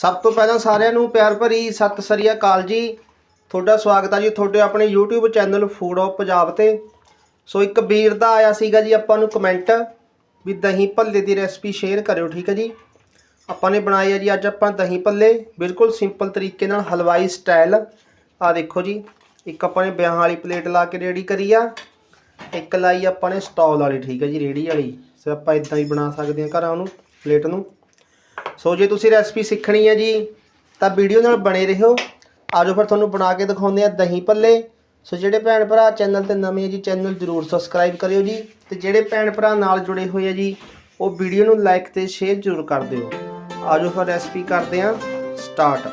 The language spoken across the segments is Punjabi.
ਸਭ ਤੋਂ ਪਹਿਲਾਂ ਸਾਰਿਆਂ ਨੂੰ ਪਿਆਰ ਭਰੀ ਸਤਿ ਸ੍ਰੀ ਅਕਾਲ ਜੀ। ਤੁਹਾਡਾ ਸਵਾਗਤ ਹੈ ਜੀ ਤੁਹਾਡੇ ਆਪਣੇ YouTube channel food of Punjab ਤੇ। ਸੋ ਇੱਕ ਵੀਰ ਦਾ ਆਇਆ ਸੀਗਾ ਜੀ ਆਪਾਂ ਨੂੰ ਕਮੈਂਟ ਵੀ ਦਹੀਂ ਭੱਲੇ ਦੀ ਰੈਸਪੀ ਸ਼ੇਅਰ ਕਰਿਓ, ਠੀਕ ਹੈ ਜੀ? ਆਪਾਂ ਨੇ ਬਣਾਈ ਹੈ ਜੀ, ਅੱਜ ਆਪਾਂ ਦਹੀਂ ਭੱਲੇ, ਬਿਲਕੁਲ ਸਿੰਪਲ ਤਰੀਕੇ ਨਾਲ ਹਲਵਾਈ ਸਟਾਈਲ ਆ ਦੇਖੋ ਜੀ, ਇੱਕ ਆਪਾਂ ਨੇ ਵਿਆਹਾਂ ਵਾਲੀ ਪਲੇਟ ਲਾ ਕੇ ਰੈਡੀ ਕਰੀ ਆ। ਇੱਕ ਲਾਈ ਆਪਾਂ ਨੇ ਸਟਾਲ ਵਾਲੀ, ਠੀਕ ਹੈ ਜੀ ਰੇੜੀ ਵਾਲੀ। ਸੋ ਆਪਾਂ ਇਦਾਂ ਹੀ ਬਣਾ ਸਕਦੇ ਹਾਂ ਘਰਾਂ ਨੂੰ ਪਲੇਟ ਨੂੰ। ਸੋ ਜੇ ਤੁਸੀਂ ਰੈਸਪੀ ਸਿੱਖਣੀ ਹੈ ਜੀ, ਤਾਂ ਵੀਡੀਓ ਨਾਲ ਬਣੇ ਰਹੋ। ਆਜੋ ਫਿਰ ਤੁਹਾਨੂੰ ਬਣਾ ਕੇ ਦਿਖਾਉਂਦੇ ਆ ਦਹੀਂ ਭੱਲੇ। ਸੋ ਜਿਹੜੇ ਭੈਣ ਭਰਾ ਚੈਨਲ ਤੇ ਨਵੇਂ ਹੈ ਜੀ, ਚੈਨਲ ਜਰੂਰ ਸਬਸਕ੍ਰਾਈਬ ਕਰਿਓ ਜੀ। ਤੇ ਜਿਹੜੇ ਭੈਣ ਭਰਾ ਨਾਲ ਜੁੜੇ ਹੋਏ ਆ ਜੀ, ਉਹ ਵੀਡੀਓ ਨੂੰ ਲਾਈਕ ਤੇ ਸ਼ੇਅਰ ਜਰੂਰ ਕਰ ਦਿਓ। ਆਜੋ ਫਿਰ ਰੈਸਪੀ ਕਰਦੇ ਆ ਸਟਾਰਟ।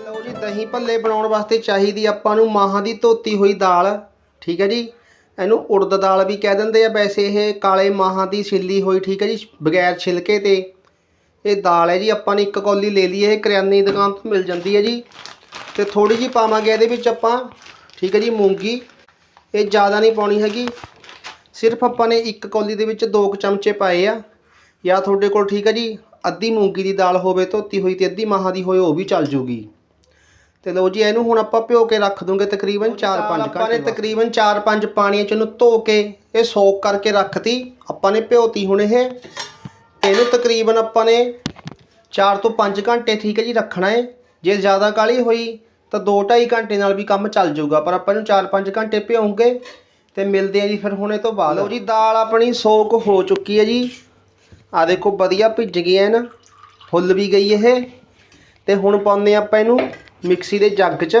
ਲਓ ਜੀ, ਦਹੀਂ ਭੱਲੇ ਬਣਾਉਣ ਵਾਸਤੇ ਚਾਹੀਦੀ ਆਪਾਂ ਨੂੰ ਮਾਹਾਂ ਦੀ ਧੋਤੀ ਹੋਈ ਦਾਲ। ਠੀਕ ਹੈ ਜੀ? ਇਹਨੂੰ ਉੜਦ ਦਾਲ ਵੀ ਕਹਿ ਦਿੰਦੇ ਆ ਵੈਸੇ ਇਹ ਕਾਲੇ ਮਾਹਾਂ ਦੀ ਛਿੱਲੀ ਹੋਈ, ਠੀਕ ਹੈ ਜੀ, ਬਗੈਰ ਛਿਲਕੇ ਤੇ। ਇਹ ਦਾਲ ਹੈ ਜੀ, ਆਪਾਂ ਨੇ ਇੱਕ ਕੌਲੀ ਲੈ ਲਈ, ਇਹ ਕਰਿਆਨੇ ਦੀ ਦੁਕਾਨ ਤੋਂ ਮਿਲ ਜਾਂਦੀ ਹੈ ਜੀ। ਤੇ ਥੋੜੀ ਜੀ ਪਾਵਾਂਗੇ ਇਹਦੇ ਵਿੱਚ ਆਪਾਂ, ਠੀਕ ਹੈ ਜੀ, ਮੂੰਗੀ। ਇਹ ਜ਼ਿਆਦਾ ਨਹੀਂ ਪਾਉਣੀ ਹੈਗੀ। ਸਿਰਫ ਆਪਾਂ ਨੇ ਇੱਕ ਕੌਲੀ ਦੇ ਵਿੱਚ ਦੋ ਕੁ ਚਮਚੇ ਪਾਏ ਆ। ਜਾਂ ਤੁਹਾਡੇ ਕੋਲ, ਠੀਕ ਹੈ ਜੀ, ਅੱਧੀ ਮੂੰਗੀ ਦੀ ਦਾਲ ਹੋਵੇ, ਧੋਤੀ ਹੋਈ ਤੇ ਅੱਧੀ ਮਾਹਾਂ ਦੀ ਹੋਏ, ਉਹ ਵੀ ਚੱਲ ਜੂਗੀ। ਤੇ ਲਓ ਜੀ ਇਹਨੂੰ ਹੁਣ ਆਪਾਂ ਭਿਓ ਕੇ ਰੱਖ ਦੂੰਗੇ ਤਕਰੀਬਨ 4-5 ਘੰਟੇ ਆਪਾਂ ਨੇ ਤਕਰੀਬਨ 4-5 ਪਾਣੀਆਂ ਚ ਇਹਨੂੰ ਧੋ ਕੇ ਇਹ ਸੋਕ ਕਰਕੇ ਰੱਖਤੀ। ਆਪਾਂ ਨੇ ਭਿਓਤੀ ਹੁਣ ਇਹ। ਇਹਨੂੰ ਤਕਰੀਬਨ ਆਪਾਂ ਨੇ 4 ਤੋਂ 5 ਘੰਟੇ ਠੀਕ ਹੈ ਜੀ ਰੱਖਣਾ ਹੈ। ਜੇ ਜ਼ਿਆਦਾ ਕਾਲੀ ਹੋਈ ਤਾਂ 2-2.5 ਘੰਟੇ ਨਾਲ ਵੀ ਕੰਮ ਚੱਲ ਜਾਊਗਾ। ਪਰ ਆਪਾਂ ਇਹਨੂੰ 4-5 ਘੰਟੇ ਭਿਉਂਗੇ ਤੇ ਮਿਲਦੇ ਆ ਜੀ ਫਿਰ ਹੁਣ ਇਹ ਤੋਂ ਬਾਅਦ। ਲਓ ਜੀ ਦਾਲ ਆਪਣੀ ਸੋਕ ਹੋ ਚੁੱਕੀ ਹੈ ਜੀ। ਆ ਦੇਖੋ ਵਧੀਆ ਭਿੱਜ ਗਈ ਹੈ ਨਾ। ਫੁੱਲ ਵੀ ਗਈ ਇਹ। ਤੇ ਹੁਣ ਪਾਉਂਦੇ ਆਪਾਂ ਇਹਨੂੰ। ਮਿਕਸੀ ਦੇ ਜੱਗ 'ਚ।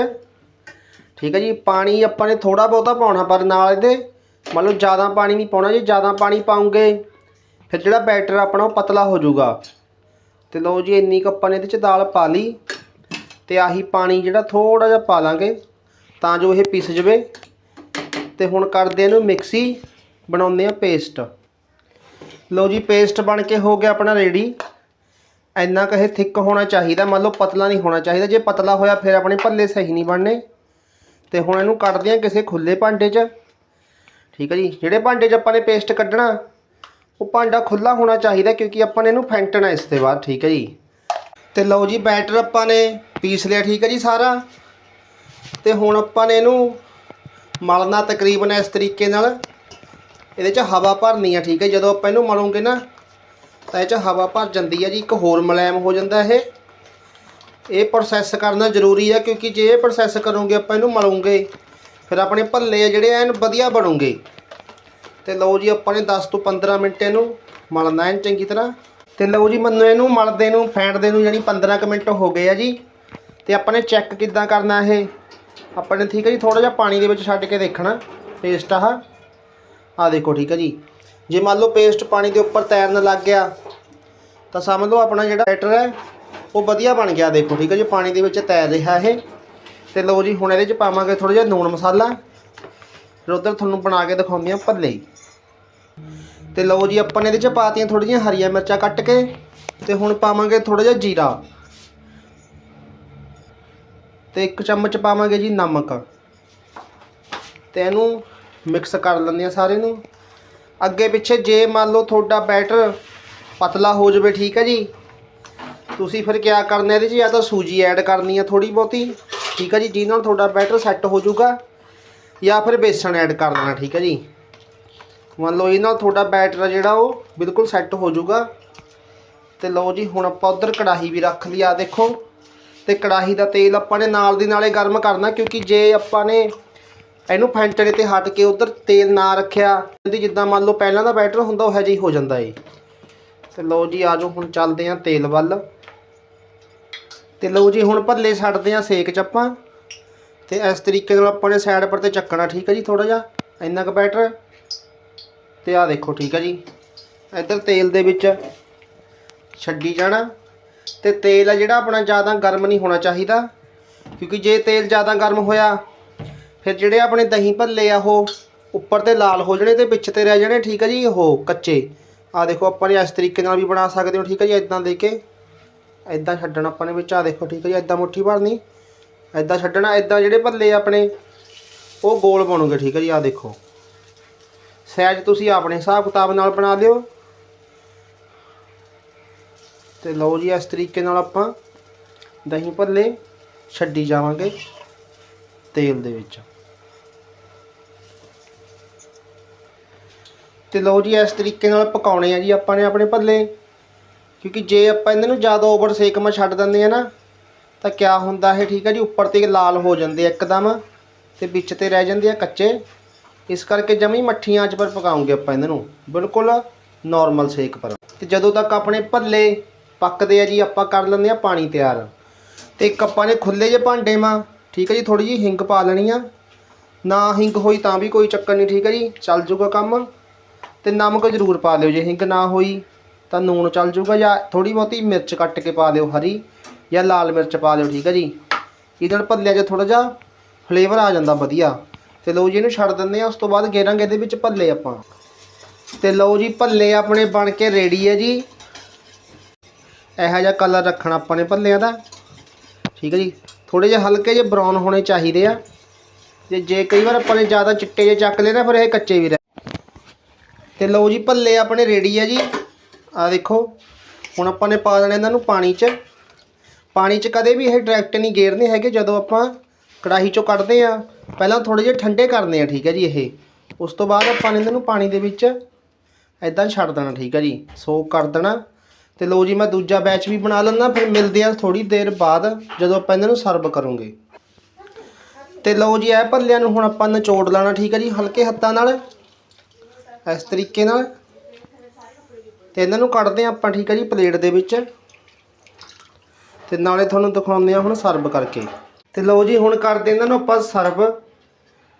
ਠੀਕ ਹੈ ਜੀ, ਪਾਣੀ ਆਪਾਂ ਨੇ ਥੋੜਾ ਬਹੁਤਾ ਪਾਉਣਾ, ਪਰ ਨਾਲ ਇਹਦੇ ਮੰਨ ਲਓ ਜ਼ਿਆਦਾ ਪਾਣੀ ਨਹੀਂ ਪਾਉਣਾ ਜੇ, ਜ਼ਿਆਦਾ ਪਾਣੀ ਪਾਉਂਗੇ, ਫਿਰ ਜਿਹੜਾ ਬੈਟਰ ਆਪਣਾ ਉਹ ਪਤਲਾ ਹੋ ਜਾਊਗਾ। ਤੇ ਲਓ ਜੀ, ਇੰਨੀ ਕੁ ਆਪਾਂ ਨੇ ਇਹਦੇ 'ਚ ਦਾਲ ਪਾ ਲਈ, ਤੇ ਆਹੀ ਪਾਣੀ ਜਿਹੜਾ ਥੋੜਾ ਜਿਹਾ ਪਾ ਲਾਂਗੇ, ਤਾਂ ਜੋ ਇਹ ਪਿਸ ਜਵੇ। ਤੇ ਹੁਣ ਕਰਦੇ ਇਹਨੂੰ ਮਿਕਸੀ, ਬਣਾਉਂਦੇ ਆ ਪੇਸਟ। ਲਓ ਜੀ, ਪੇਸਟ ਬਣ ਕੇ ਹੋ ਗਿਆ ਆਪਣਾ ਰੈਡੀ। ਇੰਨਾ ਕਹੇ ਥਿੱਕ ਹੋਣਾ ਚਾਹੀਦਾ, ਮੰਨ ਲਓ ਪਤਲਾ ਨਹੀਂ ਹੋਣਾ ਚਾਹੀਦਾ, ਜੇ ਪਤਲਾ ਹੋਇਆ ਫਿਰ ਆਪਣੇ ਭੱਲੇ ਸਹੀ ਨਹੀਂ ਬਣਨੇ। ਤੇ ਹੁਣ ਇਹਨੂੰ ਕੱਢਦੇ ਆ ਕਿਸੇ ਖੁੱਲੇ ਭਾਂਡੇ 'ਚ। ਠੀਕ ਹੈ ਜੀ, ਜਿਹੜੇ ਭਾਂਡੇ 'ਚ ਆਪਾਂ ਨੇ ਪੇਸਟ ਕੱਢਣਾ, ਉਹ ਭਾਂਡਾ ਖੁੱਲਾ ਹੋਣਾ ਚਾਹੀਦਾ ਕਿਉਂਕਿ ਆਪਾਂ ਨੇ ਇਹਨੂੰ ਫੈਂਟਣਾ ਇਸ ਤੋਂ ਬਾਅਦ, ਠੀਕ ਹੈ ਜੀ। ਤੇ ਲਓ ਜੀ, ਬੈਟਰ ਆਪਾਂ ਨੇ ਪੀਸ ਲਿਆ, ਠੀਕ ਹੈ ਜੀ ਸਾਰਾ। ਤੇ ਹੁਣ ਆਪਾਂ ਨੇ ਇਹਨੂੰ ਮਲਣਾ ਤਕਰੀਬਨ ਇਸ ਤਰੀਕੇ ਨਾਲ। ਇਹਦੇ 'ਚ ਹਵਾ ਭਰਨੀ ਆ, ਠੀਕ ਹੈ, ਜਦੋਂ ਆਪਾਂ ਇਹਨੂੰ ਮਲੋਂਗੇ ਨਾ ਤਾਂ ਇਹ 'ਚ ਹਵਾ ਭਰ ਜਾਂਦੀ ਹੈ ਜੀ, ਇੱਕ ਹੋਰ ਮੁਲਾਇਮ ਹੋ ਜਾਂਦਾ ਇਹ। ਇਹ ਪ੍ਰੋਸੈਸ ਕਰਨਾ ਜ਼ਰੂਰੀ ਹੈ ਕਿਉਂਕਿ ਜੇ ਇਹ ਪ੍ਰੋਸੈਸ ਕਰੋਗੇ, ਆਪਾਂ ਇਹਨੂੰ ਮਲੋਗੇ। ਫਿਰ ਆਪਣੇ ਭੱਲੇ ਜਿਹੜੇ ਐਨ ਵਧੀਆ ਬਣੂਗੇ। ਤੇ ਲਓ ਜੀ, ਆਪਾਂ ਨੇ 10 ਤੋਂ 15 ਮਿੰਟ ਇਹਨੂੰ ਮਲਣਾ ਐਨ ਚੰਗੀ ਤਰ੍ਹਾਂ। ਤੇ ਲਓ ਜੀ, ਮੈਨੂੰ ਇਹਨੂੰ ਮਲਦੇ ਨੂੰ, ਫੈਂਟਦੇ ਨੂੰ ਜਾਨੀ 15 ਕੁ ਮਿੰਟ ਹੋ ਗਏ ਆ ਜੀ। ਤੇ ਆਪਾਂ ਨੇ ਚੈੱਕ ਕਿੱਦਾਂ ਕਰਨਾ ਇਹ। ਆਪਾਂ ਨੇ ਠੀਕ ਹੈ ਜੀ ਥੋੜਾ ਜਿਹਾ ਪਾਣੀ ਦੇ ਵਿੱਚ ਛੱਡ ਕੇ ਦੇਖਣਾ ਪੇਸਟ ਆਹ ਆ ਦੇਖੋ, ਠੀਕ ਹੈ ਜੀ। ਜੇ ਮੰਨ ਲਓ ਪੇਸਟ ਪਾਣੀ ਦੇ ਉੱਪਰ ਤੈਰਨ ਲੱਗ ਗਿਆ, ਤਾਂ ਸਮਝ ਲਓ ਆਪਣਾ ਜਿਹੜਾ ਬੈਟਰ ਹੈ, ਉਹ ਵਧੀਆ ਬਣ ਗਿਆ। ਦੇਖੋ, ਠੀਕ ਹੈ ਜੀ, ਪਾਣੀ ਦੇ ਵਿੱਚ ਤੈਰ ਰਿਹਾ ਇਹ। ਤੇ ਲਓ ਜੀ, ਹੁਣ ਇਹਦੇ 'ਚ ਪਾਵਾਂਗੇ ਥੋੜਾ ਜਿਹਾ ਨੂਣ ਮਸਾਲਾ। ਫਿਰ ਉਧਰ ਤੁਹਾਨੂੰ ਬਣਾ ਕੇ ਦਿਖਾਉਂਦੇ ਆ ਭੱਲੇ। ਤੇ ਲਓ ਜੀ, ਆਪਾਂ ਨੇ ਇਹਦੇ 'ਚ ਪਾਤੀਆਂ ਥੋੜ੍ਹੀਆਂ ਜਿਹੀਆਂ ਹਰੀਆਂ ਮਿਰਚਾਂ ਕੱਟ ਕੇ, ਤੇ ਹੁਣ ਪਾਵਾਂਗੇ ਥੋੜਾ ਜਿਹਾ ਜੀਰਾ। ਤੇ ਇੱਕ ਚਮਚ ਪਾਵਾਂਗੇ ਜੀ ਨਮਕ। ਤੇ ਇਹਨੂੰ ਮਿਕਸ ਕਰ ਲੈਂਦੇ ਆ ਸਾਰੇ ਨੂੰ। ਅੱਗੇ ਪਿੱਛੇ ਜੇ ਮੰਨ ਲਓ ਤੁਹਾਡਾ ਬੈਟਰ ਪਤਲਾ ਹੋ ਜਾਵੇ, ਠੀਕ ਹੈ ਜੀ। ਤੁਸੀਂ ਫਿਰ ਕੀ ਕਰਨਾ ਇਹਦੇ 'ਚ? ਜਾਂ ਤਾਂ ਸੂਜੀ ਐਡ ਕਰਨੀ ਆ ਥੋੜੀ ਬਹੁਤੀ, ਠੀਕ ਹੈ ਜੀ, ਜਿਹਦੇ ਨਾਲ ਤੁਹਾਡਾ ਬੈਟਰ ਸੈੱਟ ਹੋ ਜਾਊਗਾ। ਜਾਂ ਫਿਰ ਬੇਸਣ ਐਡ ਕਰ ਦੇਣਾ, ਠੀਕ ਹੈ ਜੀ। ਮੰਨ ਲਓ ਇਹ ਨਾਲ ਤੁਹਾਡਾ ਬੈਟਰ ਆ ਜਿਹੜਾ, ਉਹ ਬਿਲਕੁਲ ਸੈੱਟ ਹੋ ਜਾਊਗਾ। ਤੇ ਲਓ ਜੀ, ਹੁਣ ਆਪਾਂ ਉਧਰ ਕੜਾਹੀ ਵੀ ਰੱਖ ਲਈ ਆ, ਦੇਖੋ। ਤੇ ਕੜਾਹੀ ਦਾ ਤੇਲ ਆਪਾਂ ਨੇ ਨਾਲ ਦੀ ਨਾਲੇ ਗਰਮ ਕਰਨਾ, ਕਿਉਂਕਿ ਜੇ ਆਪਾਂ ਨੇ ਇਹਨੂੰ ਫੈਂਟਣੇ ਤੇ ਹਟ ਕੇ ਉਧਰ ਤੇਲ ਨਾ ਰੱਖਿਆ। ਇਹਦੀ ਜਿੱਦਾਂ ਮੰਨ ਲਓ ਪਹਿਲਾਂ ਦਾ ਬੈਟਰ ਹੁੰਦਾ, ਉਹ ਜਿਹਾ ਹੀ ਹੋ ਜਾਂਦਾ ਏ। ਤੇ ਲਓ ਜੀ ਆਜੋ ਹੁਣ ਚੱਲਦੇ ਆਂ ਤੇਲ ਵੱਲ। ਤੇ ਲਓ ਜੀ, ਹੁਣ ਭੱਲੇ ਛੱਡਦੇ ਆਂ ਸੇਕ ਚ ਆਪਾਂ। ਤੇ ਇਸ ਤਰੀਕੇ ਨਾਲ ਆਪਾਂ ਨੇ ਸਾਈਡ ਪਰ ਤੇ ਚੱਕਣਾ, ਠੀਕ ਹੈ ਜੀ ਥੋੜਾ ਜਿਹਾ? ਇੰਨਾ ਕੁ ਬੈਟਰ। ਤੇ ਆਹ ਦੇਖੋ, ਠੀਕ ਹੈ ਜੀ। ਇੱਧਰ ਤੇਲ ਦੇ ਵਿੱਚ ਛੱਡੀ ਜਾਣਾ। ਤੇ ਤੇਲ ਆ ਜਿਹੜਾ ਆਪਣਾ ਜ਼ਿਆਦਾ ਗਰਮ ਨਹੀਂ ਹੋਣਾ ਚਾਹੀਦਾ। ਕਿਉਂਕਿ ਜੇ ਤੇਲ ਜ਼ਿਆਦਾ ਗਰਮ ਹੋਇਆ ਫਿਰ ਜਿਹੜੇ ਆਪਣੇ ਦਹੀਂ ਭੱਲੇ ਆ ਉਹ ਉੱਪਰ ਤੇ ਲਾਲ ਹੋ ਜਾਣੇ ਤੇ ਵਿੱਚ ਤੇ ਰਹਿ ਜਾਣੇ, ਠੀਕ ਹੈ ਜੀ? ਉਹ ਕੱਚੇ। ਆ ਦੇਖੋ, ਆਪਾਂ ਨੇ ਇਸ ਤਰੀਕੇ ਨਾਲ ਵੀ ਬਣਾ ਸਕਦੇ ਹੋ, ਠੀਕ ਹੈ ਜੀ? ਇਦਾਂ ਦੇ ਕੇ। ਇਦਾਂ ਛੱਡਣਾ ਆਪਾਂ ਨੇ ਵਿੱਚ। ਆ ਦੇਖੋ, ਠੀਕ ਹੈ ਜੀ? ਇਦਾਂ ਮੁੱਠੀ ਭਰਨੀ। ਇਦਾਂ ਛੱਡਣਾ। ਇਦਾਂ ਜਿਹੜੇ ਭੱਲੇ ਆਪਣੇ, ਉਹ ਗੋਲ ਬਣੂਗੇ ਠੀਕ ਹੈ ਜੀ? ਆ ਦੇਖੋ। ਸਾਈਜ਼ ਤੁਸੀਂ ਆਪਣੇ ਹਿਸਾਬ ਕਿਤਾਬ ਨਾਲ ਬਣਾ ਦਿਓ ਤੇ ਲਓ ਜੀ, ਇਸ ਤਰੀਕੇ ਨਾਲ ਆਪਾਂ ਦਹੀਂ ਭੱਲੇ ਛੱਡੀ ਜਾਵਾਂਗੇ ਤੇਲ ਦੇ ਵਿੱਚ। ਤੇ ਲਓ ਜੀ, ਇਸ ਤਰੀਕੇ ਨਾਲ ਪਕਾਉਣੇ ਆ ਜੀ ਆਪਾਂ ਨੇ ਆਪਣੇ ਭੱਲੇ। ਕਿਉਂਕਿ ਜੇ ਆਪਾਂ ਇਹਨਾਂ ਨੂੰ ਜ਼ਿਆਦਾ ਓਵਰ ਸੇਕ ਮਾ ਛੱਡ ਦਿੰਦੇ ਆ ਨਾ, ਤਾਂ ਕਿਆ ਹੁੰਦਾ ਇਹ, ਠੀਕ ਹੈ ਜੀ, ਉੱਪਰ ਤੇ ਲਾਲ ਹੋ ਜਾਂਦੇ ਆ ਇੱਕਦਮ ਤੇ ਵਿੱਚ ਤੇ ਰਹਿ ਜਾਂਦੇ ਆ ਕੱਚੇ। ਇਸ ਕਰਕੇ ਜਮੀ ਮੱਠੀਆਂ ਆਂਚ ਪਰ ਪਕਾਉਂਗੇ ਆਪਾਂ ਇਹਨਾਂ ਨੂੰ, ਬਿਲਕੁਲ ਨਾਰਮਲ ਸੇਕ ਪਰ। ਤੇ ਜਦੋਂ ਤੱਕ ਆਪਣੇ ਭੱਲੇ ਪੱਕਦੇ ਆ ਜੀ, ਆਪਾਂ ਕਰ ਲੈਂਦੇ ਆ ਪਾਣੀ ਤਿਆਰ। ਤੇ ਇੱਕ ਆਪਾਂ ਨੇ ਖੁੱਲੇ ਜੇ ਭਾਂਡੇ ਮਾ, ਠੀਕ ਹੈ ਜੀ ਥੋੜੀ ਜੀ ਹਿੰਗ ਪਾ ਲੈਣੀ ਆ। ਨਾ ਹਿੰਗ ਹੋਈ ਤਾਂ ਵੀ ਕੋਈ ਚੱਕਰ ਨਹੀਂ, ਠੀਕ ਹੈ ਜੀ, ਚੱਲ ਜੂਗਾ ਕੰਮ। ਤੇ ਨਮਕ ਜ਼ਰੂਰ ਪਾ ਲਿਓ, ਜੇ ਹਿੰਗ ਨਾ ਹੋਈ ਤਾਂ ਨੂਣ ਚੱਲ ਜੂਗਾ ਜਾਂ ਥੋੜੀ ਬਹੁਤੀ ਮਿਰਚ ਕੱਟ ਕੇ ਪਾ ਲਿਓ ਹਰੀ ਜਾਂ ਲਾਲ ਮਿਰਚ ਪਾ ਲਿਓ, ਠੀਕ ਹੈ ਜੀ। ਇਹਦੇ ਨਾਲ ਭੱਲਿਆਂ 'ਚ ਥੋੜਾ ਜਿਹਾ ਫਲੇਵਰ ਆ ਜਾਂਦਾ ਵਧੀਆ। ਤੇ ਲਓ ਜੀ, ਇਹਨੂੰ ਛੱਡ ਦਿੰਦੇ ਆ ਉਸ ਤੋਂ ਬਾਅਦ ਗੇਰਾਂਗੇ ਇਹਦੇ ਵਿੱਚ ਭੱਲੇ ਆਪਾਂ। ਤੇ ਲਓ ਜੀ, ਭੱਲੇ ਆਪਣੇ ਬਣ ਕੇ ਰੈਡੀ ਹੈ ਜੀ। ਇਹੋ ਜਿਹਾ ਕਲਰ ਰੱਖਣਾ ਆਪਾਂ ਨੇ ਭੱਲਿਆਂ ਦਾ। ਠੀਕ ਹੈ ਜੀ ਥੋੜੇ ਜਿਹੇ ਹਲਕੇ ਜਿਹੇ ਬਰਾਊਨ ਹੋਣੇ ਚਾਹੀਦੇ ਆ। ਤੇ ਜੇ ਕਈ ਵਾਰ ਆਪਾਂ ਨੇ ਜ਼ਿਆਦਾ ਚਿੱਟੇ ਜਿਹੇ ਚੱਕ ਲਏ ਨਾ, ਫਿਰ ਇਹ ਕੱਚੇ ਵੀ ਰਹਿ ਤੇ ਲਓ ਜੀ, ਭੱਲੇ ਆਪਣੇ ਰੈਡੀ ਆ ਜੀ। ਆ ਦੇਖੋ, ਹੁਣ ਆਪਾਂ ਨੇ ਪਾ ਦੇਣਾ ਇਹਨਾਂ ਨੂੰ ਪਾਣੀ 'ਚ। ਪਾਣੀ 'ਚ ਕਦੇ ਵੀ ਇਹ ਡਾਇਰੈਕਟ ਨਹੀਂ ਗੇਰਨੇ ਹੈਗੇ, ਜਦੋਂ ਆਪਾਂ ਕੜਾਹੀ 'ਚੋਂ ਕੱਢਦੇ ਆ ਪਹਿਲਾਂ ਥੋੜੇ ਜਿਹੇ ਠੰਡੇ ਕਰਨੇ ਆ, ਠੀਕ ਹੈ ਜੀ ਇਹ। ਉਸ ਤੋਂ ਬਾਅਦ ਆਪਾਂ ਨੇ ਇਹਨਾਂ ਨੂੰ ਪਾਣੀ ਦੇ ਵਿੱਚ ਐਦਾਂ ਛੱਡ ਦੇਣਾ, ਠੀਕ ਹੈ ਜੀ। ਸੋਕ ਕਰ ਦੇਣਾ। ਤੇ ਲਓ ਜੀ, ਮੈਂ ਦੂਜਾ ਬੈਚ ਵੀ ਬਣਾ ਲੈਂਦਾ, ਫਿਰ ਮਿਲਦੇ ਆ ਥੋੜੀ ਦੇਰ ਬਾਅਦ, ਜਦੋਂ ਆਪਾਂ ਇਹਨਾਂ ਨੂੰ ਸਰਵ ਕਰੂੰਗੇ। ਤੇ ਲਓ ਜੀ, ਇਹ ਭੱਲਿਆਂ ਨੂੰ ਹੁਣ ਆਪਾਂ ਨਿਚੋੜ ਲੈਣਾ, ਠੀਕ ਹੈ ਜੀ, ਹਲਕੇ ਹੱਥਾਂ ਨਾਲ। ਇਸ ਤਰੀਕੇ ਨਾਲ। ਤੇ ਇਹਨਾਂ ਨੂੰ ਕੱਢਦੇ ਆ ਆਪਾਂ, ਠੀਕ ਹੈ ਜੀ, ਪਲੇਟ ਦੇ ਵਿੱਚ। ਤੇ ਨਾਲੇ ਤੁਹਾਨੂੰ ਦਿਖਾਉਂਦੇ ਆ ਹੁਣ ਸਰਵ ਕਰਕੇ। ਤੇ ਲਓ ਜੀ, ਹੁਣ ਕਰਦੇ ਇਹਨਾਂ ਨੂੰ ਆਪਾਂ ਸਰਵ।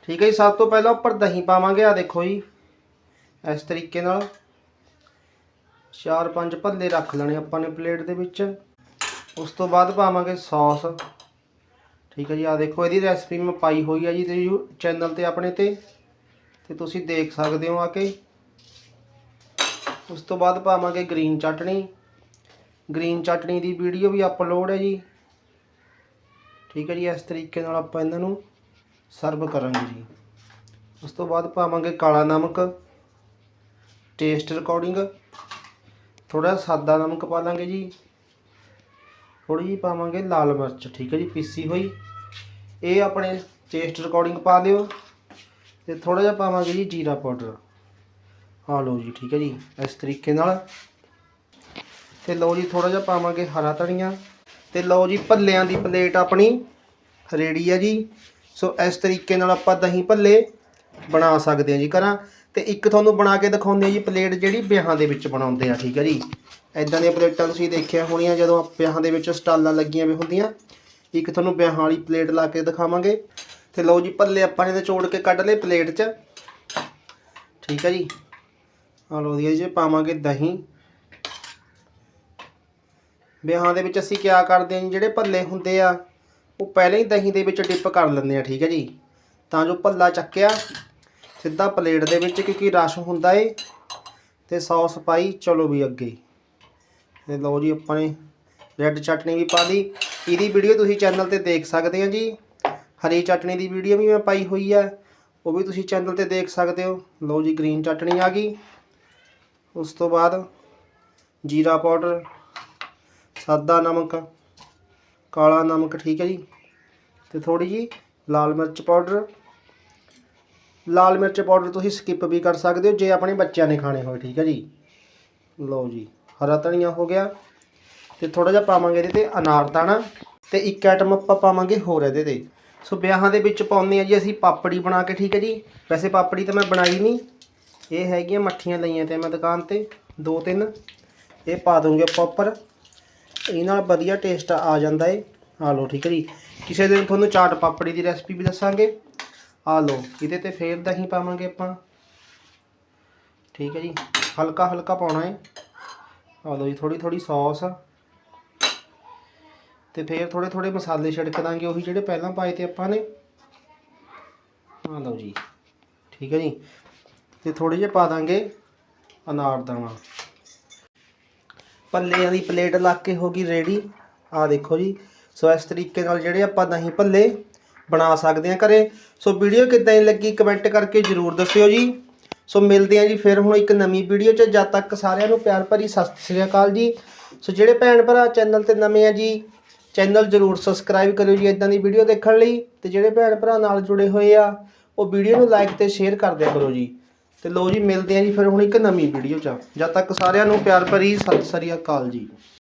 ਠੀਕ ਹੈ ਜੀ, ਸਭ ਤੋਂ ਪਹਿਲਾਂ ਉੱਪਰ ਦਹੀਂ ਪਾਵਾਂਗੇ ਆ ਦੇਖੋ ਜੀ। ਇਸ ਤਰੀਕੇ ਨਾਲ। ਚਾਰ ਪੰਜ ਭੱਲੇ ਰੱਖ ਲੈਣੇ ਆਪਾਂ ਨੇ ਪਲੇਟ ਦੇ ਵਿੱਚ। ਉਸ ਤੋਂ ਬਾਅਦ ਪਾਵਾਂਗੇ ਸੌਸ। ਠੀਕ ਹੈ ਜੀ ਆ ਦੇਖੋ, ਇਹਦੀ ਰੈਸਪੀ ਮੈਂ ਪਾਈ ਹੋਈ ਹੈ ਜੀ, ਤੇ ਚੈਨਲ ਤੇ ਆਪਣੇ ਤੇ। ਤੇ ਤੁਸੀਂ ਦੇਖ ਸਕਦੇ ਹੋ ਆ ਕੇ। ਉਸ ਤੋਂ ਬਾਅਦ ਪਾਵਾਂਗੇ ਗ੍ਰੀਨ ਚਟਣੀ ਗ੍ਰੀਨ ਚਟਣੀ ਦੀ ਵੀਡੀਓ ਵੀ ਅਪਲੋਡ ਹੈ ਜੀ। ਠੀਕ ਹੈ ਜੀ, ਇਸ ਤਰੀਕੇ ਨਾਲ ਆਪਾਂ ਇਹਨਾਂ ਨੂੰ ਸਰਵ ਕਰਾਂਗੇ ਜੀ। ਉਸ ਤੋਂ ਬਾਅਦ ਪਾਵਾਂਗੇ ਕਾਲਾ ਨਮਕ। ਟੇਸਟ ਰਿਕਾਰਡਿੰਗ ਥੋੜਾ ਸਾਦਾ ਨਮਕ ਪਾ ਲਾਂਗੇ ਜੀ। ਥੋੜੀ ਜਿਹੀ ਪਾਵਾਂਗੇ ਲਾਲ ਮਿਰਚ। ਠੀਕ ਹੈ ਜੀ, ਪੀਸੀ ਹੋਈ। ਇਹ ਆਪਣੇ ਟੇਸਟ ਰਿਕਾਰਡਿੰਗ ਪਾ ਦਿਓ। ਤੇ ਥੋੜਾ ਜਿਹਾ ਪਾਵਾਂਗੇ ਜੀ ਜੀਰਾ ਪਾਊਡਰ। ਆ ਲਓ ਜੀ, ਠੀਕ ਹੈ ਜੀ, ਇਸ ਤਰੀਕੇ ਨਾਲ। ਤੇ ਲਓ ਜੀ ਥੋੜਾ ਜਿਹਾ ਪਾਵਾਂਗੇ ਹਰਾ ਧਨੀਆ। ਤੇ ਲਓ ਜੀ, ਭੱਲਿਆਂ ਦੀ ਪਲੇਟ ਆਪਣੀ ਰੈਡੀ ਹੈ ਜੀ। ਸੋ ਇਸ ਤਰੀਕੇ ਨਾਲ ਆਪਾਂ ਦਹੀਂ ਭੱਲੇ ਬਣਾ ਸਕਦੇ ਹਾਂ ਜੀ ਘਰਾਂ। ਤੇ ਇੱਕ ਤੁਹਾਨੂੰ ਬਣਾ ਕੇ ਦਿਖਾਉਂਦੇ ਆ ਜੀ, ਪਲੇਟ ਜਿਹੜੀ ਵਿਆਹਾਂ ਦੇ ਵਿੱਚ ਬਣਾਉਂਦੇ ਆ, ਠੀਕ ਹੈ ਜੀ। ਐਦਾਂ ਦੀਆਂ ਪਲੇਟਾਂ ਤੁਸੀਂ ਦੇਖਿਆ ਹੋਣੀਆਂ, ਜਦੋਂ ਵਿਆਹਾਂ ਦੇ ਵਿੱਚ ਸਟਾਲਾਂ ਲੱਗੀਆਂ ਵੀ ਹੁੰਦੀਆਂ। ਇੱਕ ਤੁਹਾਨੂੰ ਵਿਆਹਾਂ ਵਾਲੀ ਪਲੇਟ ਲਾ ਕੇ ਦਿਖਾਵਾਂਗੇ। ਤੇ ਲਓ ਜੀ ਭੱਲੇ ਆਪਾਂ ਨੇ ਨਿਚੋੜ ਕੇ ਕੱਢ ਲਏ ਪਲੇਟ 'ਚ। ਠੀਕ ਹੈ ਜੀ। ਆ ਲਓ ਜੀ ਪਾਵਾਂਗੇ ਦਹੀਂ। ਵਿਆਹਾਂ ਦੇ ਵਿੱਚ ਅਸੀਂ ਕਿਆ ਕਰਦੇ ਹਾਂ ਜੀ, ਜਿਹੜੇ ਭੱਲੇ ਹੁੰਦੇ ਆ, ਉਹ ਪਹਿਲਾਂ ਹੀ ਦਹੀਂ ਦੇ ਵਿੱਚ ਡਿਪ ਕਰ ਲੈਂਦੇ ਆ, ਠੀਕ ਹੈ ਜੀ। ਤਾਂ ਜੋ ਭੱਲਾ ਚੱਕਿਆ, ਸਿੱਧਾ ਪਲੇਟ ਦੇ ਵਿੱਚ, ਕਿਉਂਕਿ ਰਸ਼ ਹੁੰਦਾ ਏ। ਤੇ ਸੌਸ ਪਾਈ, ਚਲੋ ਵੀ ਅੱਗੇ। ਤੇ ਲਓ ਜੀ, ਆਪਾਂ ਨੇ ਰੈੱਡ ਚਟਨੀ ਵੀ ਪਾ ਲਈ। ਇਹਦੀ ਵੀਡੀਓ ਤੁਸੀਂ ਚੈਨਲ ਤੇ ਦੇਖ ਸਕਦੇ ਹੋ ਜੀ। ਹਰੀ ਚਟਨੀ ਦੀ ਵੀਡੀਓ ਵੀ ਮੈਂ ਪਾਈ ਹੋਈ ਹੈ ਉਹ ਵੀ ਤੁਸੀਂ ਚੈਨਲ ਤੇ ਦੇਖ ਸਕਦੇ ਹੋ। ਲਓ ਜੀ ਗ੍ਰੀਨ ਚਟਣੀ ਆ ਗਈ। ਉਸ ਤੋਂ ਬਾਅਦ ਜੀਰਾ ਪਾਊਡਰ, ਸਾਦਾ ਨਮਕ, ਕਾਲਾ ਨਮਕ, ਠੀਕ ਹੈ ਜੀ। ਤੇ ਥੋੜੀ ਜੀ ਲਾਲ ਮਿਰਚ ਪਾਊਡਰ। ਲਾਲ ਮਿਰਚ ਪਾਊਡਰ ਤੁਸੀਂ ਸਕਿਪ ਵੀ ਕਰ ਸਕਦੇ ਹੋ, ਜੇ ਆਪਣੇ ਬੱਚਿਆਂ ਨੇ ਖਾਣੇ ਹੋਏ, ਠੀਕ ਹੈ ਜੀ। ਲਓ ਜੀ, ਹਰਾ ਧਨੀਆ ਹੋ ਗਿਆ। ਤੇ ਥੋੜਾ ਜਿਹਾ ਪਾਵਾਂਗੇ ਇਹਦੇ ਤੇ ਅਨਾਰ ਦਾਣਾ। ਤੇ ਇੱਕ ਆਈਟਮ ਆਪਾਂ ਪਾਵਾਂਗੇ ਹੋਰ ਇਹਦੇ ਤੇ। ਸੋ ਵਿਆਹਾਂ ਦੇ ਵਿੱਚ ਪਾਉਂਦੇ ਆ ਜੀ ਅਸੀਂ ਪਾਪੜੀ ਬਣਾ ਕੇ, ਠੀਕ ਹੈ ਜੀ। ਵੈਸੇ ਪਾਪੜੀ ਤਾਂ ਮੈਂ ਬਣਾਈ ਨਹੀਂ। ਇਹ ਹੈਗੀਆਂ ਮੱਠੀਆਂ ਲਈਆਂ ਤੇ ਮੈਂ ਦੁਕਾਨ ਤੇ, ਦੋ ਤਿੰਨ। ਇਹ ਪਾ ਦੂੰਗੇ ਆਪਾਂ ਇਹ ਨਾਲ ਵਧੀਆ ਟੇਸਟ ਆ ਜਾਂਦਾ ਏ। ਆ ਲਓ, ਠੀਕ ਹੈ ਜੀ। ਕਿਸੇ ਦਿਨ ਤੁਹਾਨੂੰ ਚਾਟ ਪਾਪੜੀ ਦੀ ਰੈਸਪੀ ਵੀ ਦੱਸਾਂਗੇ। ਆ ਲਓ, ਇਹਦੇ ਤੇ ਫੇਰ ਦਹੀਂ ਪਾਵਾਂਗੇ ਆਪਾਂ। ਠੀਕ ਹੈ ਜੀ। ਹਲਕਾ ਹਲਕਾ ਪਾਉਣਾ ਹੈ ਆ ਲਓ ਜੀ ਥੋੜੀ ਥੋੜੀ ਸੌਸ। ਤੇ ਫਿਰ ਥੋੜੇ ਥੋੜੇ ਮਸਾਲੇ ਛਿੜਕ ਦਾਂਗੇ, ਉਹੀ ਜਿਹੜੇ ਪਹਿਲਾਂ ਪਾਏ ਤੇ ਆਪਾਂ ਨੇ। ਆ ਲਓ ਜੀ, ਠੀਕ ਹੈ ਜੀ। ਤੇ ਥੋੜੇ ਜਿਹੇ ਪਾ ਦਾਂਗੇ ਅਨਾਰ ਦਾਣਾ ਭੱਲਿਆਂ ਦੀ ਪਲੇਟ ਲਾ ਕੇ ਹੋ ਗਈ ਰੈਡੀ। ਆ ਦੇਖੋ ਜੀ, ਸੋ ਇਸ ਤਰੀਕੇ ਨਾਲ ਜਿਹੜੇ ਆਪਾਂ ਦਹੀਂ ਭੱਲੇ ਬਣਾ ਸਕਦੇ ਹਾਂ ਘਰੇ। ਸੋ ਵੀਡੀਓ ਕਿੱਦਾਂ ਦੀ ਲੱਗੀ ਕਮੈਂਟ ਕਰਕੇ ਜਰੂਰ ਦੱਸਿਓ ਜੀ। ਸੋ ਮਿਲਦੇ ਹਾਂ ਜੀ ਫਿਰ ਹੁਣ ਇੱਕ ਨਵੀਂ ਵੀਡੀਓ 'ਚ। ਜਦ ਤੱਕ ਸਾਰਿਆਂ ਨੂੰ ਪਿਆਰ ਭਰੀ ਸਤਿ ਸ੍ਰੀ ਅਕਾਲ ਜੀ। ਸੋ ਜਿਹੜੇ ਭੈਣ ਭਰਾ ਚੈਨਲ ਤੇ ਨਵੇਂ ਆ ਜੀ ਚੈਨਲ ਜਰੂਰ ਸਬਸਕ੍ਰਾਈਬ ਕਰਿਓ ਜੀ ਇਦਾਂ ਦੀ ਵੀਡੀਓ ਦੇਖਣ ਲਈ ਤੇ ਜਿਹੜੇ ਭੈਣ ਭਰਾ ਨਾਲ ਜੁੜੇ ਹੋਏ ਆ, ਉਹ ਵੀਡੀਓ ਨੂੰ ਲਾਈਕ ਤੇ ਸ਼ੇਅਰ ਕਰ ਦਿਆ ਕਰੋ ਜੀ। ਤੇ ਲੋ ਜੀ, ਮਿਲਦੇ ਆ ਜੀ ਫਿਰ ਹੁਣ ਇੱਕ ਨਵੀਂ ਵੀਡੀਓ 'ਚ। ਜਦ ਤੱਕ ਸਾਰਿਆਂ ਨੂੰ ਪਿਆਰ ਭਰੀ ਸਤਿ ਸ੍ਰੀ ਅਕਾਲ ਜੀ।